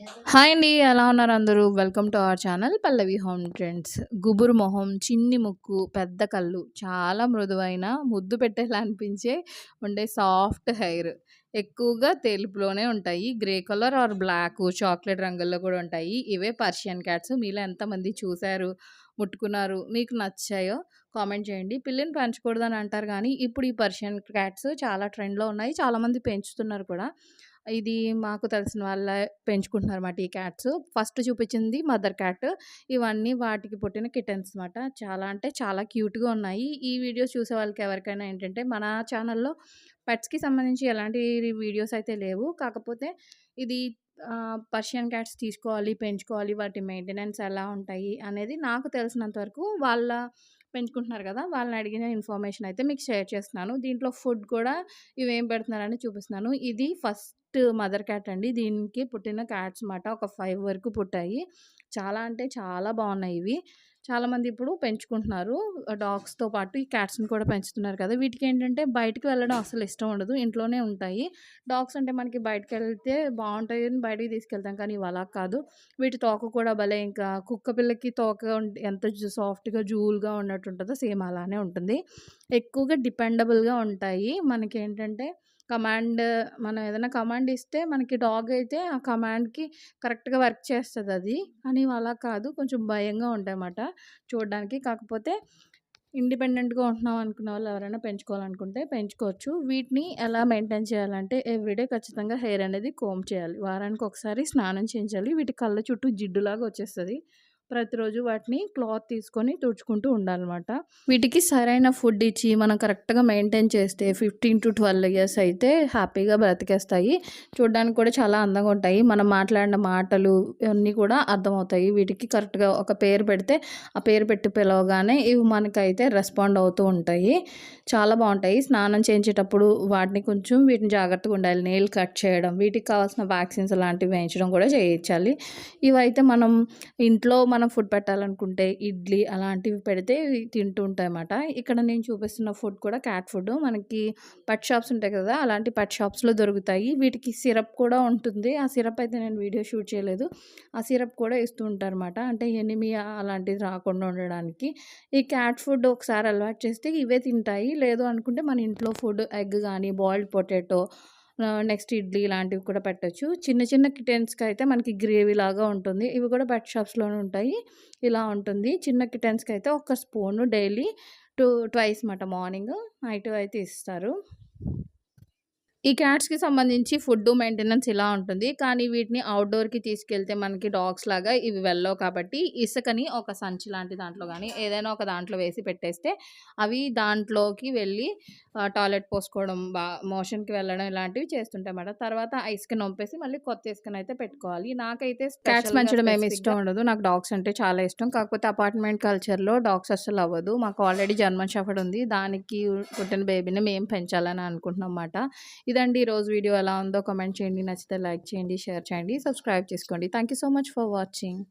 Hi అండి ఎలా ఉన్నారు అందరూ? Welcome to our channel Pallavi home trends గుబురు మొహం చిన్ని ముక్కు పెద్ద కళ్ళు చాలా మృదువైన ముద్దు పెట్టేలా అనిపించే ఉండే సాఫ్ట్ హెయిర్ ఎక్కువగా తెలుపులోనే ఉంటాయి. Grey colour or black chocolate రంగుల్లో కూడా ఉంటాయి. ఇవే పర్షియన్ క్యాట్స్ మీలో ఎంతమంది చూశారు? ముట్టుకున్నారు. మీకు నచ్చాయో కామెంట్ చేయండి. పిల్లిని పెంచకూడదని అంటారు కానీ ఇప్పుడు ఈ పర్షియన్ క్యాట్స్ చాలా ట్రెండ్లో ఉన్నాయి. చాలామంది పెంచుతున్నారు కూడా. ఇది మాకు తెలిసిన వాళ్ళ పెంచుకుంటున్నారన్నమాట ఈ క్యాట్స్. ఫస్ట్ చూపించింది మదర్ క్యాట్. ఇవన్నీ వాటికి పుట్టిన కిటెన్స్ అనమాట చాలా అంటే చాలా క్యూట్గా ఉన్నాయి. ఈ వీడియోస్ చూసే వాళ్ళకి ఎవరికైనా ఏంటంటే మన ఛానల్లో పెట్స్కి సంబంధించి ఎలాంటి వీడియోస్ అయితే లేవు. కాకపోతే ఇది పర్షియన్ క్యాట్స్ తీసుకోవాలి పెంచుకోవాలి వాటి మెయింటెనెన్స్ ఎలా ఉంటాయి అనేది నాకు తెలిసినంత వరకు వాళ్ళ పెంచుకుంటున్నారు కదా! వాళ్ళని అడిగిన ఇన్ఫర్మేషన్ అయితే మీకు షేర్ చేస్తున్నాను. దీంట్లో ఫుడ్ కూడా ఇవేం పెడుతున్నారని చూపిస్తున్నాను. ఇది ఫస్ట్ మదర్ క్యాట్ అండి. దీనికి పుట్టిన క్యాట్స్ మాట ఒక ఫైవ్ వరకు పుట్టాయి. చాలా అంటే చాలా బాగున్నాయి ఇవి. చాలామంది ఇప్పుడు పెంచుకుంటున్నారు. డాగ్స్తో పాటు ఈ క్యాట్స్ని కూడా పెంచుతున్నారు కదా. వీటికి ఏంటంటే బయటకు వెళ్ళడం అసలు ఇష్టం ఉండదు. ఇంట్లోనే ఉంటాయి. డాగ్స్ అంటే మనకి బయటకు వెళ్తే బాగుంటాయి అని బయటికి తీసుకెళ్తాం. కానీ ఇవి అలా కాదు. వీటి తోక కూడా భలే ఇంకా కుక్క పిల్లకి తోక ఎంత సాఫ్ట్గా జూల్గా ఉన్నట్టు ఉంటుందో సేమ్ అలానే ఉంటుంది. ఎక్కువగా డిపెండబుల్గా ఉంటాయి. మనకి ఏంటంటే కమాండ్ మనం ఏదైనా కమాండ్ ఇస్తే మనకి డాగ్ అయితే ఆ కమాండ్కి కరెక్ట్గా వర్క్ చేస్తుంది అది. కానీ అలా కాదు. కొంచెం భయంగా ఉంటాయన్నమాట చూడడానికి. కాకపోతే ఇండిపెండెంట్గా ఉంటున్నాం అనుకున్న వాళ్ళు ఎవరైనా పెంచుకోవాలనుకుంటే పెంచుకోవచ్చు. వీటిని ఎలా మెయింటైన్ చేయాలంటే ఎవ్రీడే ఖచ్చితంగా హెయిర్ అనేది కోమ్ చేయాలి. వారానికి ఒకసారి స్నానం చేయించాలి. వీటి కళ్ళ చుట్టూ జిడ్డులాగా వచ్చేస్తుంది. ప్రతిరోజు వాటిని క్లాత్ తీసుకొని తుడుచుకుంటూ ఉండాలన్నమాట. వీటికి సరైన ఫుడ్ ఇచ్చి మనం కరెక్ట్గా మెయింటైన్ చేస్తే ఫిఫ్టీన్ టు ట్వెల్వ్ ఇయర్స్ అయితే హ్యాపీగా బ్రతికేస్తాయి. చూడడానికి కూడా చాలా అందంగా ఉంటాయి. మనం మాట్లాడిన మాటలు ఇవన్నీ కూడా అర్థమవుతాయి. వీటికి కరెక్ట్గా ఒక పేరు పెడితే ఆ పేరు పెట్టి పిలవగానే ఇవి మనకైతే రెస్పాండ్ అవుతూ ఉంటాయి. చాలా బాగుంటాయి. స్నానం చేయించేటప్పుడు వాటిని కొంచెం వీటిని జాగ్రత్తగా ఉండాలి. నెయిల్ కట్ చేయడం వీటికి కావాల్సిన వ్యాక్సిన్స్ లాంటివి వేయించడం కూడా చేయించాలి. ఇవైతే మనం ఇంట్లో మన మనం ఫుడ్ పెట్టాలనుకుంటే ఇడ్లీ అలాంటివి పెడితే తింటూ ఉంటాయన్నమాట. ఇక్కడ నేను చూపిస్తున్న ఫుడ్ కూడా క్యాట్ ఫుడ్ మనకి పట్ షాప్స్ ఉంటాయి కదా అలాంటి పట్ షాప్స్లో దొరుకుతాయి. వీటికి సిరప్ కూడా ఉంటుంది. ఆ సిరప్ అయితే నేను వీడియో షూట్ చేయలేదు. ఆ సిరప్ కూడా ఇస్తూ ఉంటారన్నమాట. అంటే ఎనిమియా అలాంటిది రాకుండా ఉండడానికి. ఈ క్యాట్ ఫుడ్ ఒకసారి అలవాటు చేస్తే ఇవే తింటాయి. లేదు అనుకుంటే మన ఇంట్లో ఫుడ్ ఎగ్ కానీ బాయిల్డ్ పొటాటో నెక్స్ట్ ఇడ్లీ ఇలాంటివి కూడా పెట్టచ్చు. చిన్న చిన్న కిటెన్స్కి అయితే మనకి గ్రేవీ లాగా ఉంటుంది. ఇవి కూడా బెట్ షాప్స్లోనే ఉంటాయి. ఇలా ఉంటుంది. చిన్న కిటెన్స్కి అయితే ఒక స్పూను డైలీ టూ ట్వైస్ మాట మార్నింగ్. నైట్ అయితే ఇస్తారు. ఈ క్యాట్స్కి సంబంధించి ఫుడ్ మెయింటెనెన్స్ ఇలా ఉంటుంది. కానీ వీటిని అవుట్డోర్కి తీసుకెళ్తే మనకి డాగ్స్ లాగా ఇవి వెళ్ళవు కాబట్టి ఇసుకని ఒక సంచి లాంటి దాంట్లో కానీ ఏదైనా ఒక దాంట్లో వేసి పెట్టేస్తే అవి దాంట్లోకి వెళ్ళి టాయిలెట్ పోసుకోవడం బా మోషన్కి వెళ్ళడం ఇలాంటివి చేస్తుంటాయి అన్నమాట. తర్వాత ఆ ఇసుక నొంపేసి మళ్ళీ కొత్త ఇసుకని అయితే పెట్టుకోవాలి. నాకైతే క్యాట్స్ పెంచడం ఏమి ఇష్టం ఉండదు. నాకు డాగ్స్ అంటే చాలా ఇష్టం. కాకపోతే అపార్ట్మెంట్ కల్చర్లో డాగ్స్ అస్సలు అవ్వదు. మాకు ఆల్రెడీ జర్మన్ షఫర్డ్ ఉంది. దానికి పుట్టిన బేబీని మేము పెంచాలని అనుకుంటున్నాం అన్నమాట. ఇదండి ఈరోజు వీడియో ఎలా ఉందో కామెంట్ చేయండి నచ్చితే లైక్ చేయండి షేర్ చేయండి సబ్స్క్రైబ్ చేసుకోండి. Thank you so much for watching